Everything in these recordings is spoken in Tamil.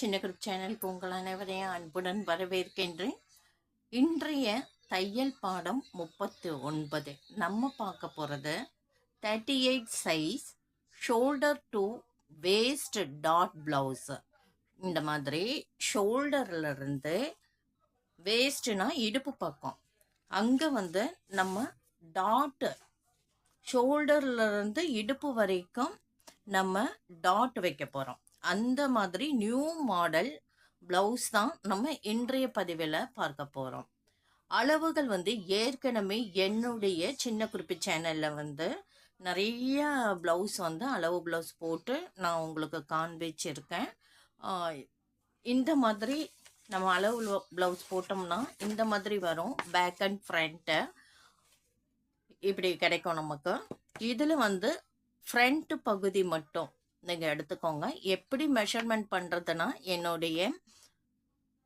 சின்ன குரூப் சேனல் உங்கள் அனைவரையும் அன்புடன் வரவேற்கின்றேன். இன்றைய தையல் பாடம் முப்பத்து ஒன்பது நம்ம பார்க்க போகிறது thirty eight size shoulder to waist dot blouse இந்த மாதிரி ஷோல்டர்லேருந்து வேஸ்ட்னா இடுப்பு பக்கம். அங்கே வந்து நம்ம டாட்டு ஷோல்டர்லேருந்து இடுப்பு வரைக்கும் நம்ம டாட் வைக்க போகிறோம் அந்த மாதிரி நியூ மாடல் ப்ளவுஸ் தான் நம்ம இன்றைய பதிவில் பார்க்க போகிறோம் அளவுகள் வந்து ஏற்கனவே என்னுடைய சின்ன குறிப்பு சேனலில் வந்து நிறைய ப்ளவுஸ் வந்து அளவு ப்ளவுஸ் போட்டு நான் உங்களுக்கு காண்பிச்சிருக்கேன். இந்த மாதிரி நம்ம அளவு ப்ளவுஸ் போட்டோம்னா இந்த மாதிரி வரும். பேக் அண்ட் ஃப்ரண்ட்டு இப்படி கிடைக்கும் நமக்கு. இதில் வந்து ஃப்ரண்ட் பகுதி மட்டும் நீங்கள் எடுத்துக்கோங்க. எப்படி மெஷர்மெண்ட் பண்ணுறதுனா என்னுடைய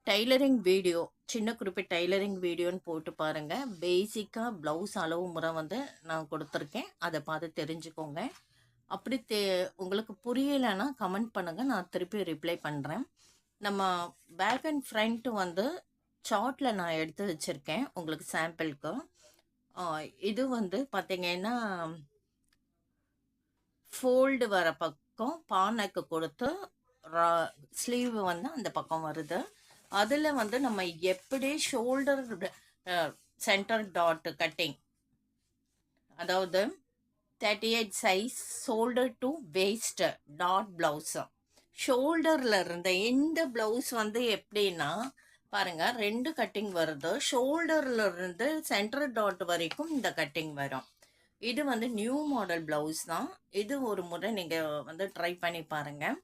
டைலரிங் வீடியோ சின்ன குறிப்பி டைலரிங் வீடியோன்னு போட்டு பாருங்கள் பேசிக்காக ப்ளவுஸ் அளவு முறை வந்து நான் கொடுத்துருக்கேன். அதை பார்த்து தெரிஞ்சுக்கோங்க. அப்படி தே உங்களுக்கு புரியலைன்னா கமெண்ட் பண்ணுங்கள் நான் திருப்பி ரிப்ளை பண்ணுறேன் நம்ம பேக் அண்ட் ஃப்ரண்ட் வந்து சார்ட்டில் நான் எடுத்து வச்சுருக்கேன். உங்களுக்கு சாம்பிளுக்கு இது வந்து பார்த்திங்கன்னா ஃபோல்டு வர பக் பக்கம் பானைக்கு கொடுத்து ஸ்லீவ் வந்து அந்த பக்கம் வருது. அதில் வந்து நம்ம எப்படி ஷோல்டர் சென்டர் டாட் கட்டிங் அதாவது thirty eight size shoulder to waist dot blouse ஷோல்டரில் இருந்த இந்த ப்ளவுஸ் வந்து எப்படின்னா பாருங்கள் ரெண்டு கட்டிங் வருது. ஷோல்டரில் இருந்து சென்டர் டாட் வரைக்கும் இந்த கட்டிங் வரும். இது வந்து நியூ மாடல் ப்ளவுஸ் தான். இது ஒரு முறை நீங்கள் வந்து ட்ரை பண்ணி பாருங்கள்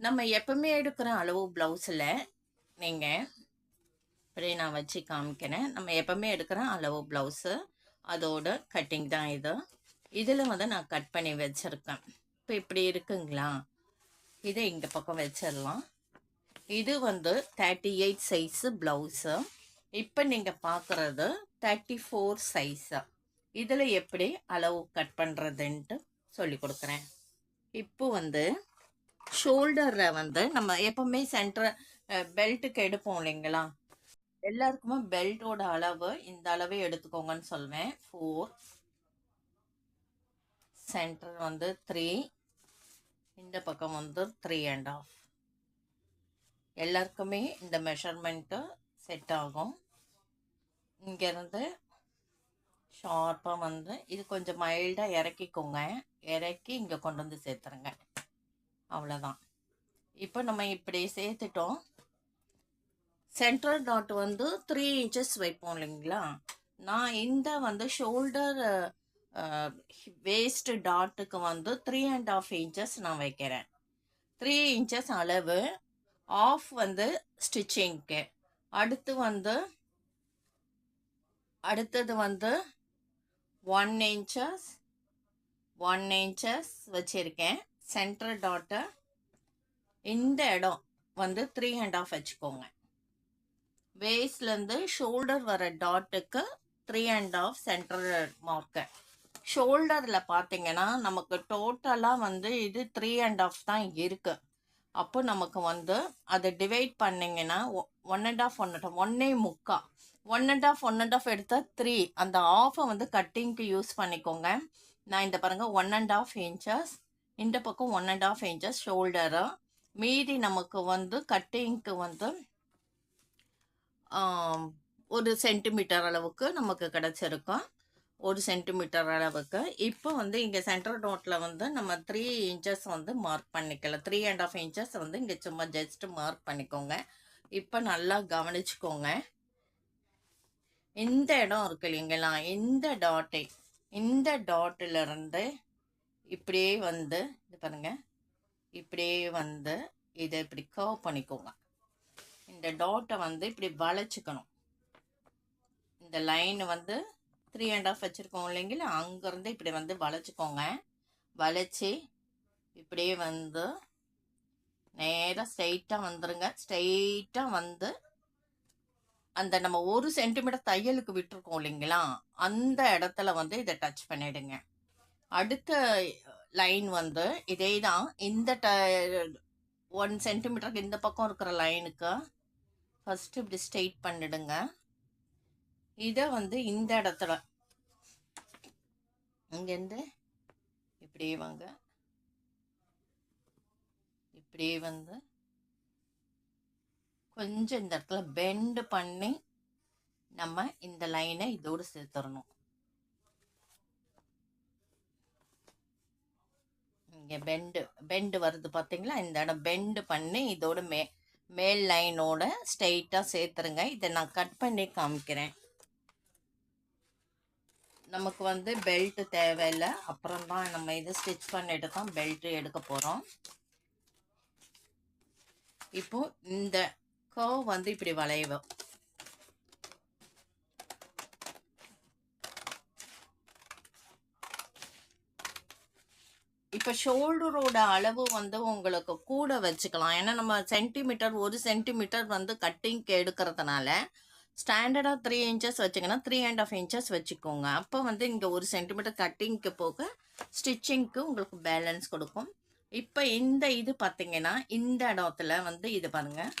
நம்ம எப்பவுமே எடுக்கிற அளவு ப்ளவுஸில் நீங்கள் இப்படி நான் வச்சு காமிக்கிறேன். நம்ம எப்பவுமே எடுக்கிற அளவு ப்ளவுஸு அதோட கட்டிங் தான் இது. இதில் வந்து நான் கட் பண்ணி வச்சுருக்கேன். இப்போ இப்படி இருக்குங்களா? இதை இந்த பக்கம் வச்சிடலாம். இது வந்து தேர்ட்டி எயிட் சைஸு ப்ளவுஸு. இப்போ நீங்கள் பார்க்குறது தேர்ட்டி ஃபோர் சைஸு இதில் எப்படி அளவு கட் பண்ணுறதுன்ட்டு சொல்லி கொடுக்குறேன். இப்போ வந்து ஷோல்டரில் வந்து நம்ம எப்போவுமே சென்டர் பெல்ட்டுக்கு எடுப்போம் இல்லைங்களா? எல்லாருக்குமே பெல்ட்டோட அளவு இந்த அளவே எடுத்துக்கோங்கன்னு சொல்வேன். ஃபோர். சென்டர் வந்து த்ரீ. இந்த பக்கம் வந்து த்ரீ அண்ட் ஆஃப். எல்லாருக்குமே இந்த மெஷர்மெண்ட்டு செட் ஆகும். இங்கேருந்து ஷார்ப்பாக வந்து இது கொஞ்சம் மைல்டாக இறக்கிக்கோங்க. இறக்கி இங்கே கொண்டு வந்து சேர்த்துருங்க. அவ்வளோதான் இப்போ நம்ம இப்படி சேர்த்துட்டோம். சென்ட்ரல் டாட் வந்து த்ரீ இன்ச்சஸ் வைப்போம் இல்லைங்களா? நான் இந்த வந்து ஷோல்டர் வேஸ்ட் டாட்டுக்கு வந்து த்ரீ அண்ட் ஆஃப் இன்ச்சஸ் நான் வைக்கிறேன். த்ரீ இன்ச்சஸ் அளவு ஆஃப் வந்து ஸ்டிச்சிங்க்கு அடுத்து வந்து அடுத்தது வந்து ஒன் இன்ச்சஸ் ஒன் இன்ச்சஸ் வச்சுருக்கேன். சென்டர் டாட்டை இந்த இடம் வந்து த்ரீ அண்ட் ஆஃப் வச்சுக்கோங்க. வேஸ்ட்லேருந்து ஷோல்டர் வர டாட்டுக்கு three and half centre mark ஷோல்டரில் பார்த்தீங்கன்னா நமக்கு டோட்டலாக வந்து இது த்ரீ அண்ட் ஆஃப் தான் இருக்குது அப்போ நமக்கு வந்து அதை டிவைட் பண்ணிங்கன்னா one and half one and ஒன்னே முக்கா. One and half one and half எடுத்தால் த்ரீ அந்த ஆஃபை வந்து கட்டிங்க்கு யூஸ் பண்ணிக்கோங்க. நான் இந்த பாருங்கள் ஒன் அண்ட் ஆஃப் இன்ச்சஸ் இந்த பக்கம் one and half inches shoulder மீதி நமக்கு வந்து கட்டிங்க்கு வந்து ஒரு சென்டிமீட்டர் அளவுக்கு நமக்கு கிடச்சிருக்கும் ஒரு சென்டிமீட்டர் அளவுக்கு. இப்போ வந்து இங்கே சென்டர் டோட்டில் வந்து நம்ம த்ரீ இன்ச்சஸ் வந்து மார்க் பண்ணிக்கலாம். த்ரீ அண்ட் ஆஃப் இன்ச்சஸ் வந்து இங்கே சும்மா ஜஸ்ட் மார்க் பண்ணிக்கோங்க. இப்போ நல்லா கவனிச்சுக்கோங்க. இந்த இடம் இருக்கு இல்லைங்களா? இந்த டாட்டை இந்த டாட்டில் இருந்து இப்படியே வந்து இது பாருங்கள் இப்படியே வந்து இதை இப்படி கர்வ் பண்ணிக்கோங்க. இந்த டாட்டை வந்து இப்படி வளைச்சிக்கணும். இந்த லைன் வந்து த்ரீ அண்ட் ஆஃப் வச்சுருக்கோம் இல்லைங்களா? அங்கேருந்து இப்படி வந்து வளைச்சிக்கோங்க. வளைச்சி இப்படியே வந்து நேராக ஸ்ட்ரைட்டாக வந்துடுங்க ஸ்ட்ரைட்டாக வந்து அந்த நம்ம ஒரு சென்டிமீட்டர் தையலுக்கு விட்டுருக்கோம் இல்லைங்களா? அந்த இடத்துல வந்து இதை டச் பண்ணிடுங்க. அடுத்த லைன் வந்து இதே தான் இந்த ட ஒன் சென்டிமீட்டருக்கு இந்த பக்கம் இருக்கிற லைனுக்கு ஃபஸ்ட்டு இப்படி ஸ்ட்ரெயிட் பண்ணிடுங்க. இதை வந்து இந்த இடத்துல இங்கேருந்து இப்படியே வாங்க. இப்படியே வந்து கொஞ்சம் இந்த இடத்துல பெண்டு பண்ணி நம்ம இந்த லைனை இதோடு சேர்த்துடணும். இங்கே பெண்டு பெண்டு வருது பார்த்தீங்களா இந்த இடம் பெண்டு பண்ணி இதோட மே மேல் லைனோட ஸ்ட்ரெயிட்டாக சேர்த்துருங்க. இதை நான் கட் பண்ணி காமிக்கிறேன். நமக்கு வந்து பெல்ட்டு தேவையில்லை. அப்புறம் தான் நம்ம இது ஸ்டிச் பண்ணிட்டு தான் பெல்ட்டு எடுக்க போகிறோம் இப்போ இந்த கோ வந்து இப்படி வளைவோம் இப்போ ஷோல்டரோட அளவு வந்து உங்களுக்கு கூட வச்சுக்கலாம். ஏன்னா நம்ம சென்டிமீட்டர் ஒரு சென்டிமீட்டர் வந்து கட்டிங்க்கு எடுக்கிறதுனால ஸ்டாண்டர்டாக த்ரீ இன்ச்சஸ் வச்சிங்கன்னா த்ரீ அண்ட் ஆஃப் இன்ச்சஸ் வச்சுக்கோங்க. அப்போ வந்து இங்கே ஒரு சென்டிமீட்டர் கட்டிங்க்கு போக ஸ்டிச்சிங்க்கு உங்களுக்கு பேலன்ஸ் கொடுக்கும். இப்போ இந்த இது பார்த்திங்கன்னா இந்த இடத்துல வந்து இது பாருங்கள்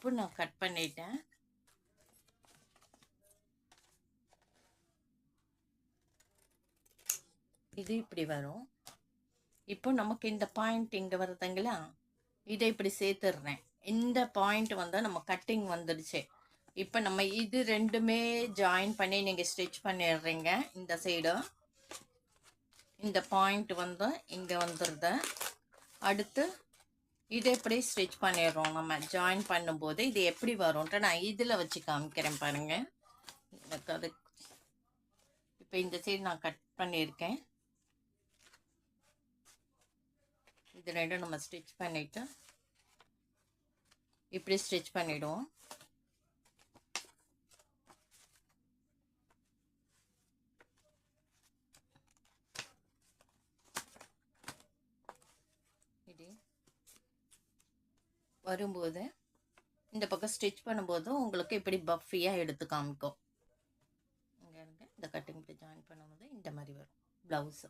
இப்போ நான் கட் பண்ணிட்டேன். இது இப்படி வரும். இப்போ நமக்கு இந்த பாயிண்ட் இங்கே வருதுங்களா? இதை இப்படி சேர்த்துடுறேன். இந்த பாயிண்ட் வந்து நம்ம கட்டிங் வந்துடுச்சு. இப்போ நம்ம இது ரெண்டுமே ஜாயின் பண்ணி நீங்கள் ஸ்டிச் பண்ணிடுறீங்க. இந்த சைடு இந்த பாயிண்ட் வந்து இங்கே வந்துடுது அடுத்து இது எப்படி ஸ்டிச் பண்ணிடுறோம்? நம்ம ஜாயின் பண்ணும்போது இது எப்படி வரும்ன்ட்டு நான் இதில் வச்சு காமிக்கிறேன் பாருங்கள் எனக்கு அது இப்போ இந்த சைடு நான் கட் பண்ணியிருக்கேன். இது ரெண்டும் நம்ம ஸ்டிச் பண்ணிவிட்டு இப்படி ஸ்டிச் பண்ணிவிடுவோம் இது வரும்போது இந்த பக்கம் ஸ்டிச் பண்ணும்போது உங்களுக்கு இப்படி பஃபியாக எடுத்து காமிக்கும். இங்கே இருந்து இந்த கட்டிங் இப்படி ஜாயின் பண்ணும்போது இந்த மாதிரி வரும். ப்ளவுஸு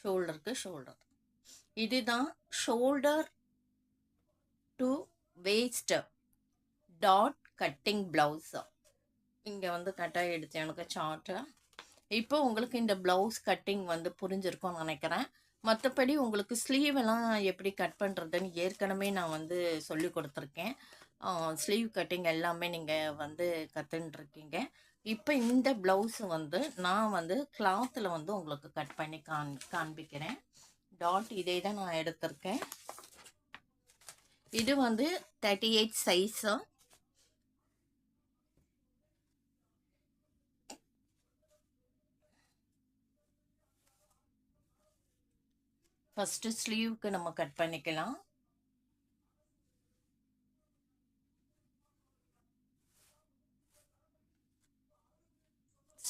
ஷோல்டருக்கு ஷோல்டர் இதுதான் shoulder to waist dot cutting blouse இங்கே வந்து கட்டாக எடுத்து எனக்கு சார்ட்டு இப்போ உங்களுக்கு இந்த ப்ளவுஸ் கட்டிங் வந்து புரிஞ்சிருக்கும்னு நினைக்கிறேன். மற்றபடி உங்களுக்கு ஸ்லீவ் எல்லாம் எப்படி கட் பண்ணுறதுன்னு ஏற்கனவே நான் வந்து சொல்லி கொடுத்துருக்கேன். ஸ்லீவ் கட்டிங் எல்லாமே நீங்கள் வந்து கற்றுன்ட்ருக்கீங்க இப்போ இந்த ப்ளவுஸு வந்து நான் வந்து கிளாத்தில் வந்து உங்களுக்கு கட் பண்ணி காண் காண்பிக்கிறேன். டாட் இதே தான் நான் எடுத்திருக்கேன். இது வந்து தேர்ட்டி எயிட் சைஸும் ஃபஸ்ட்டு ஸ்லீவுக்கு நம்ம கட் பண்ணிக்கலாம்.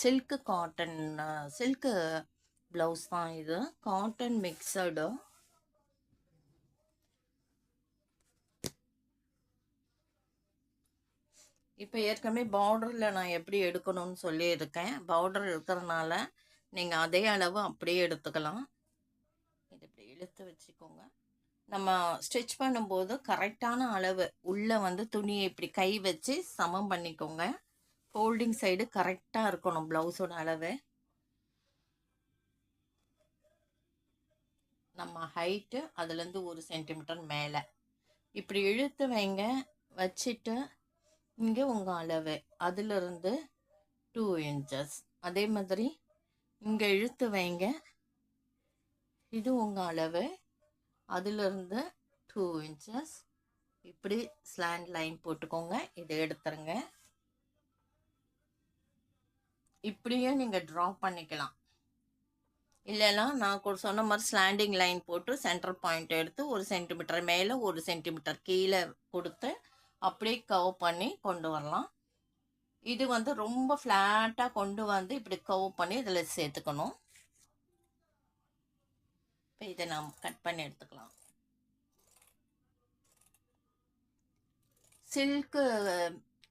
சில்க்கு காட்டன் சில்க்கு ப்ளவுஸ் தான் இது. காட்டன் மிக்சடு இப்போ ஏற்கனவே பார்டரில் நான் எப்படி எடுக்கணும்னு சொல்லியிருக்கேன். பார்டர் இருக்கிறதுனால நீங்கள் அதே அளவு அப்படியே எடுத்துக்கலாம். இழுத்து வச்சுக்கோங்க. நம்ம ஸ்டிச் பண்ணும்போது கரெக்டான அளவு உள்ளே வந்து துணியை இப்படி கை வச்சு சமம் பண்ணிக்கோங்க. ஃபோல்டிங் சைடு கரெக்டாக இருக்கணும் ப்ளவுஸோட அளவு. நம்ம ஹைட்டு அதுலேருந்து ஒரு சென்டிமீட்டர் மேலே. இப்படி இழுத்து வைங்க. வச்சுட்டு இங்கே உங்கள் அளவு. அதிலிருந்து டூ இன்ச்சஸ் அதே மாதிரி இங்கே இழுத்து வைங்க. இது உங்கள் அளவு. அதிலிருந்து டூ இன்ச்சஸ் இப்படி ஸ்லாண்ட் லைன் போட்டுக்கோங்க. இதை எடுத்துருங்க. இப்படியே நீங்கள் ட்ரா பண்ணிக்கலாம். இல்லைனா நான் கூட சொன்ன மாதிரி ஸ்லாண்டிங் லைன் போட்டு சென்டர் பாயிண்ட் எடுத்து ஒரு சென்டிமீட்டர் மேலே ஒரு சென்டிமீட்டர் கீழே கொடுத்து அப்படியே கவ் பண்ணி கொண்டு வரலாம். இது வந்து ரொம்ப ஃப்ளாட்டாக கொண்டு வந்து இப்படி கவ் பண்ணி இதில் சேர்த்துக்கணும். இப்போ இதை நாம் கட் பண்ணி எடுத்துக்கலாம். சில்க்கு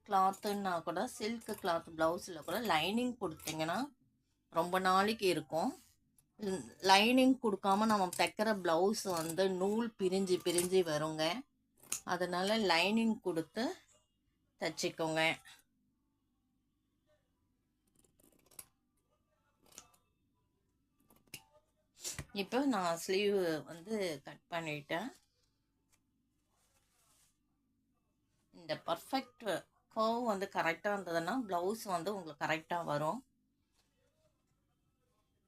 கிளாத்துன்னா கூட சில்க்கு கிளாத் ப்ளவுஸில் கூட லைனிங் கொடுத்தீங்கன்னா ரொம்ப நாளைக்கு இருக்கும். லைனிங் கொடுக்காம நம்ம தைக்கிற ப்ளவுஸ் வந்து நூல் பிரிஞ்சு பிரிஞ்சு வருங்க. அதனால் லைனிங் கொடுத்து தைச்சிக்கோங்க. இப்போ நான் ஸ்லீவ் வந்து கட் பண்ணிட்டேன். இந்த பர்ஃபெக்ட் கர்வ் வந்து கரெக்டாக இருந்ததுன்னா ப்ளவுஸ் வந்து உங்களுக்கு கரெக்டாக வரும்.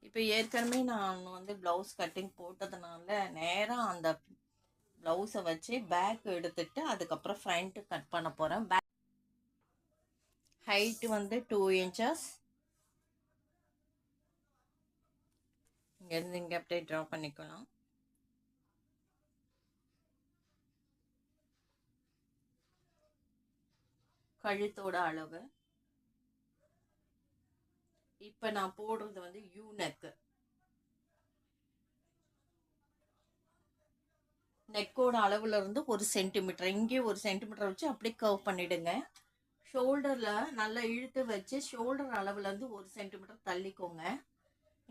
இப்போ ஏற்கனவே நான் வந்து ப்ளவுஸ் கட்டிங் போட்டதுனால நேராக அந்த ப்ளவுஸை வச்சு பேக் எடுத்துட்டு அதுக்கப்புறம் ஃப்ரண்ட்டு கட் பண்ண போகிறேன் பேக் ஹைட்டு வந்து டூ இன்ச்சஸ் இங்கேருந்து இங்கே அப்படியே ட்ரா பண்ணிக்கலாம். கழுத்தோட அளவு. இப்போ நான் போடுறது வந்து யூனெக்கு நெக்கோட அளவுல இருந்து ஒரு சென்டிமீட்டர் இங்கேயே ஒரு சென்டிமீட்டர் வச்சு அப்படியே கர்வ் பண்ணிடுங்க. ஷோல்டரில் நல்லா இழுத்து வச்சு ஷோல்டர் அளவுலேருந்து ஒரு சென்டிமீட்டர் தள்ளிக்கோங்க.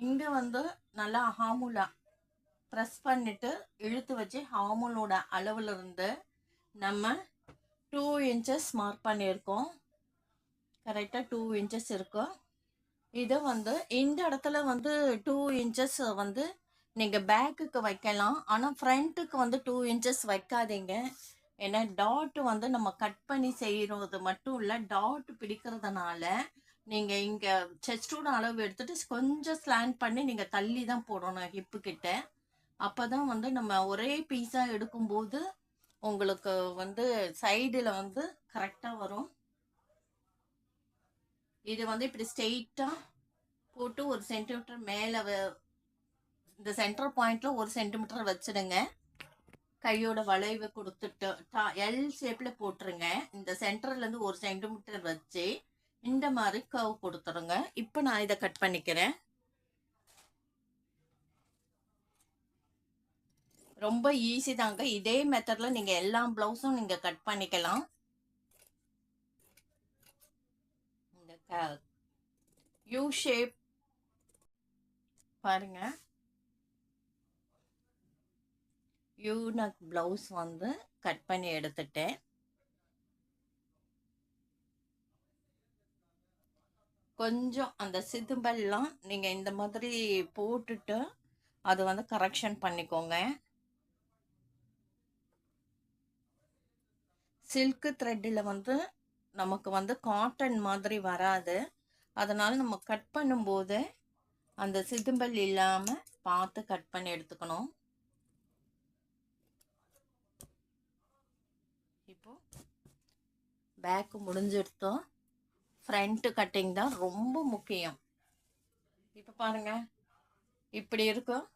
இங்கே வந்து நல்லா ஹாமுலா ப்ரெஸ் பண்ணிவிட்டு இழுத்து வச்சு ஹாமுலோட அளவுலேருந்து நம்ம டூ இன்ச்சஸ் மார்க் பண்ணியிருக்கோம். கரெக்டாக டூ இன்ச்சஸ் இருக்கும் இதை வந்து இந்த இடத்துல வந்து டூ இன்ச்சஸ் வந்து நீங்கள் பேக்குக்கு வைக்கலாம். ஆனால் ஃப்ரண்ட்டுக்கு வந்து டூ இன்ச்சஸ் வைக்காதீங்க. ஏன்னா டாட் வந்து நம்ம கட் பண்ணி செய்கிறது மட்டும் இல்லை டாட் பிடிக்கிறதுனால நீங்கள் இங்கே செஸ்டோட அளவு எடுத்துட்டு கொஞ்சம் ஸ்லாண்ட் பண்ணி நீங்கள் தள்ளி தான் போடணும் ஹிப்பு கிட்ட. அப்போ தான் வந்து நம்ம ஒரே பீஸாக எடுக்கும்போது உங்களுக்கு வந்து சைடில் வந்து கரெக்டாக வரும். இது வந்து இப்படி ஸ்ட்ரெயிட்டாக போட்டு ஒரு சென்டிமீட்டர் மேலே இந்த சென்டர் பாயிண்ட்ல ஒரு சென்டிமீட்டர் வச்சிடுங்க. கையோட வளைவு கொடுத்துட்டு எல் ஷேப்பில் போட்டுருங்க. இந்த சென்டர்லேருந்து ஒரு சென்டிமீட்டர் வச்சு இந்த மாதிரி கவ் கொடுத்துருங்க. இப்போ நான் இதை கட் பண்ணிக்கிறேன். ரொம்ப ஈஸி தாங்க. இதே மெத்தடில் நீங்கள் எல்லா ப்ளவுஸும் நீங்கள் கட் பண்ணிக்கலாம். இந்த க யூ ஷேப் பாருங்க. யூனக் ப்ளவுஸ் வந்து கட் பண்ணி எடுத்துட்டேன். கொஞ்சம் அந்த சிதும்பல்லாம் நீங்கள் இந்த மாதிரி போட்டுட்டு அது வந்து கரெக்ஷன் பண்ணிக்கோங்க. சில்க்கு த்ரெட்டில் வந்து நமக்கு வந்து காட்டன் மாதிரி வராது. அதனால் நம்ம கட் பண்ணும்போது அந்த சிதும்பல் இல்லாமல் பார்த்து கட் பண்ணி எடுத்துக்கணும். இப்போ பேக்கு முடிஞ்செடுத்தோம் ஃப்ரண்ட்டு கட்டிங் தான் ரொம்ப முக்கியம். இப்போ பாருங்க. இப்படி இருக்கும்.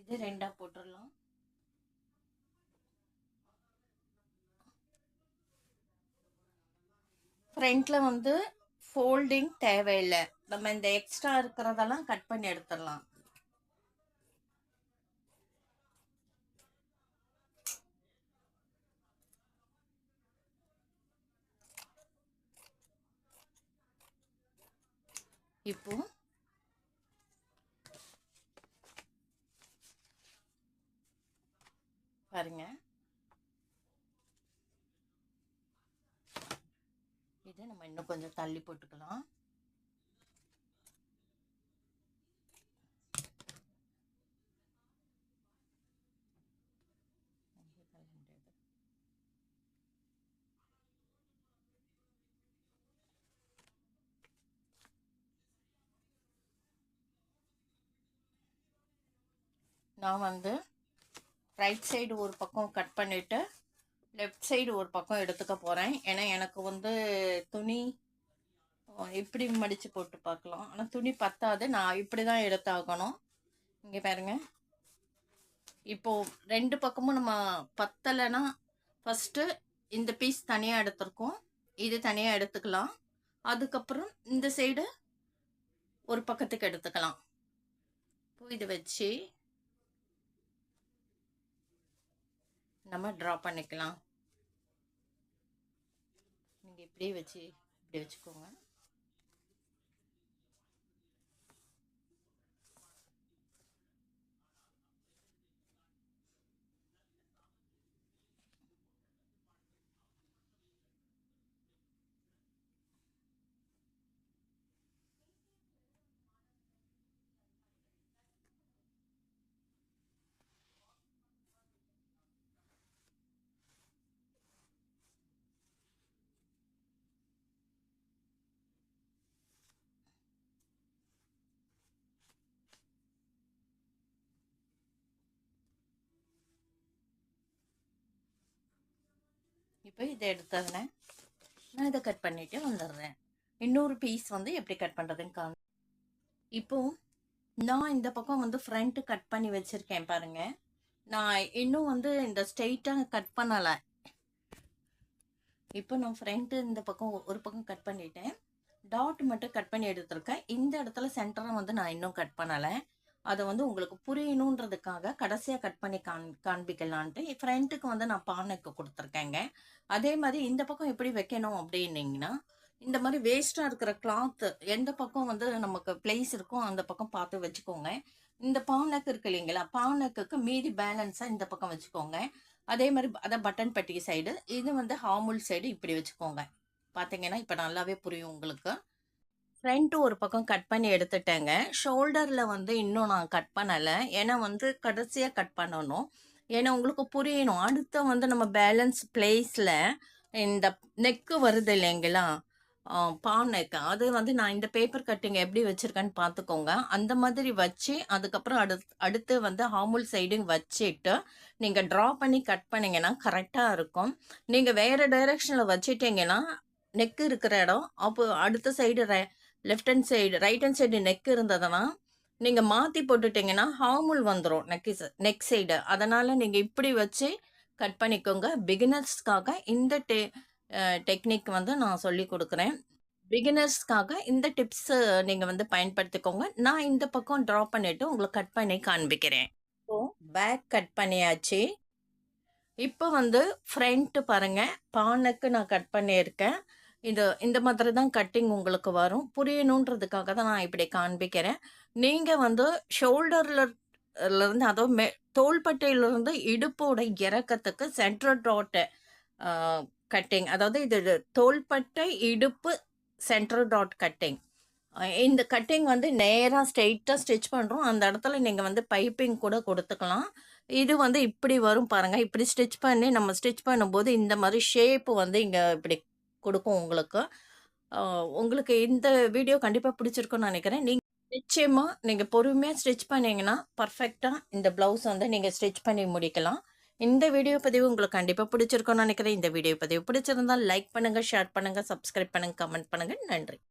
இது ரெண்டாக போட்டுடலாம். ஃப்ரண்ட்டில் வந்து ஃபோல்டிங் தேவையில்லை. நம்ம இந்த எக்ஸ்ட்ரா இருக்கிறதெல்லாம் கட் பண்ணி எடுத்துடலாம். இப்போ பாருங்க. இது நம்ம இன்னும் கொஞ்சம் தள்ளி போட்டுக்கலாம். நான் வந்து ரைட் சைடு ஒரு பக்கம் கட் பண்ணிவிட்டு லெஃப்ட் சைடு ஒரு பக்கம் எடுத்துக்க போகிறேன் ஏன்னா எனக்கு வந்து துணி இப்படி மடித்து போட்டு பார்க்கலாம். ஆனால் துணி பத்தாது. நான் இப்படி தான் எடுத்தாகணும். இங்கே பாருங்க. இப்போது ரெண்டு பக்கமும் நம்ம பத்தலைன்னா ஃபஸ்ட்டு இந்த பீஸ் தனியாக எடுத்திருக்கோம். இது தனியாக எடுத்துக்கலாம். அதுக்கப்புறம் இந்த சைடு ஒரு பக்கத்துக்கு எடுத்துக்கலாம். இப்போ இதை வச்சு நம்ம ட்ரா பண்ணிக்கலாம். நீங்கள் இப்படியே வச்சு இப்படி வச்சுக்கோங்க. இப்போ இதை எடுத்ததுனே நான் இதை கட் பண்ணிட்டு வந்துடுறேன். இன்னொரு பீஸ் வந்து எப்படி கட் பண்ணுறதுன்னு காமி இப்போ நான் இந்த பக்கம் வந்து ஃப்ரண்ட்டு கட் பண்ணி வச்சுருக்கேன் பாருங்க. நான் இன்னும் வந்து இந்த ஸ்ட்ரெயிட்டாக கட் பண்ணலை. இப்போ நான் ஃப்ரண்ட்டு இந்த பக்கம் ஒரு பக்கம் கட் பண்ணிட்டேன். டாட் மட்டும் கட் பண்ணி எடுத்திருக்கேன். இந்த இடத்துல சென்டரை வந்து நான் இன்னும் கட் பண்ணலை. அதை வந்து உங்களுக்கு புரியணுன்றதுக்காக கடைசியாக கட் பண்ணி காண் காண்பிக்கலான்ட்டு ஃப்ரண்ட்டுக்கு வந்து நான் பானைக்கு கொடுத்துருக்கேங்க. அதே மாதிரி இந்த பக்கம் எப்படி வைக்கணும் அப்படின்னிங்கன்னா இந்த மாதிரி வேஸ்ட்டாக இருக்கிற கிளாத்து எந்த பக்கம் வந்து நமக்கு பிளேஸ் இருக்கோ அந்த பக்கம் பார்த்து வச்சுக்கோங்க. இந்த பானக்கு இருக்கு இல்லைங்களா பானக்குக்கு மீதி பேலன்ஸாக இந்த பக்கம் வச்சுக்கோங்க. அதே மாதிரி அதை பட்டன் பட்டி சைடு இது வந்து ஹாமுல் சைடு இப்படி வச்சுக்கோங்க. பார்த்தீங்கன்னா இப்போ நல்லாவே புரியும் உங்களுக்கு. ஃப்ரண்ட்டு ஒரு பக்கம் கட் பண்ணி எடுத்துட்டேங்க. ஷோல்டரில் வந்து இன்னும் நான் கட் பண்ணலை. ஏன்னா வந்து கடைசியாக கட் பண்ணணும். ஏன்னா உங்களுக்கு புரியணும். அடுத்த வந்து நம்ம பேலன்ஸ் பிளேஸில் இந்த நெக்கு வருது இல்லைங்களா? பான் நெக்கு அது வந்து நான் இந்த பேப்பர் கட்டிங் எப்படி வச்சுருக்கேன்னு பார்த்துக்கோங்க. அந்த மாதிரி வச்சு அதுக்கப்புறம் அடுத் அடுத்து வந்து ஹாமுல் சைடும் வச்சுட்டு நீங்கள் ட்ரா பண்ணி கட் பண்ணிங்கன்னா கரெக்டாக இருக்கும். நீங்கள் வேறு டைரெக்ஷனில் வச்சுட்டிங்கன்னா நெக்கு இருக்கிற இடம் அப்போ அடுத்த side left hand side right hand side neck இருந்ததுன்னா நீங்கள் மாற்றி போட்டுட்டிங்கன்னா ஹார்முல் வந்துடும் நெக் நெக் சைடு அதனால் நீங்கள் இப்படி வச்சு கட் பண்ணிக்கோங்க. பிகினர்ஸ்க்காக இந்த டெ டெக்னிக் வந்து நான் சொல்லி கொடுக்குறேன். பிகினர்ஸ்க்காக இந்த டிப்ஸு நீங்கள் வந்து பயன்படுத்திக்கோங்க. நான் இந்த பக்கம் ட்ரா பண்ணிவிட்டு உங்களுக்கு கட் பண்ணி காண்பிக்கிறேன். இப்போ பேக் கட் பண்ணியாச்சு. இப்போ வந்து ஃப்ரண்ட்டு பாருங்கள் பானைக்கு நான் கட் பண்ணியிருக்கேன். இது இந்த மாதிரி தான் கட்டிங் உங்களுக்கு வரும். புரியணுன்றதுக்காக தான் நான் இப்படி காண்பிக்கிறேன். நீங்கள் வந்து ஷோல்டரில் இருந்து அதுவும் மே தோள்பட்டையிலிருந்து இடுப்போட இறக்கத்துக்கு சென்ட்ரல் டாட்டு கட்டிங் அதாவது இது தோள்பட்டை இடுப்பு சென்ட்ரல் டாட் கட்டிங் இந்த கட்டிங் வந்து நேராக ஸ்ட்ரெயிட்டாக ஸ்டிச் பண்ணுறோம் அந்த இடத்துல நீங்கள் வந்து பைப்பிங் கூட கொடுத்துக்கலாம். இது வந்து இப்படி வரும் பாருங்கள் இப்படி ஸ்டிச் பண்ணி நம்ம ஸ்டிச் பண்ணும்போது இந்த மாதிரி ஷேப்பு வந்து இங்கே இப்படி கொடுக்கும் உங்களுக்கு. உங்களுக்கு இந்த வீடியோ கண்டிப்பாக பிடிச்சிருக்குன்னு நினைக்கிறேன். நீங்கள் நிச்சயமாக நீங்கள் பொறுமையாக ஸ்டிச் பண்ணிங்கன்னா பர்ஃபெக்டாக இந்த ப்ளவுஸ் வந்து நீங்கள் ஸ்டிச் பண்ணி முடிக்கலாம். இந்த வீடியோ பதிவு உங்களுக்கு கண்டிப்பாக பிடிச்சிருக்கும்னு நினைக்கிறேன். இந்த வீடியோ பதிவு பிடிச்சிருந்தால் லைக் பண்ணுங்கள் ஷேர் பண்ணுங்கள் சப்ஸ்கிரைப் பண்ணுங்கள் கமெண்ட் பண்ணுங்கள் நன்றி.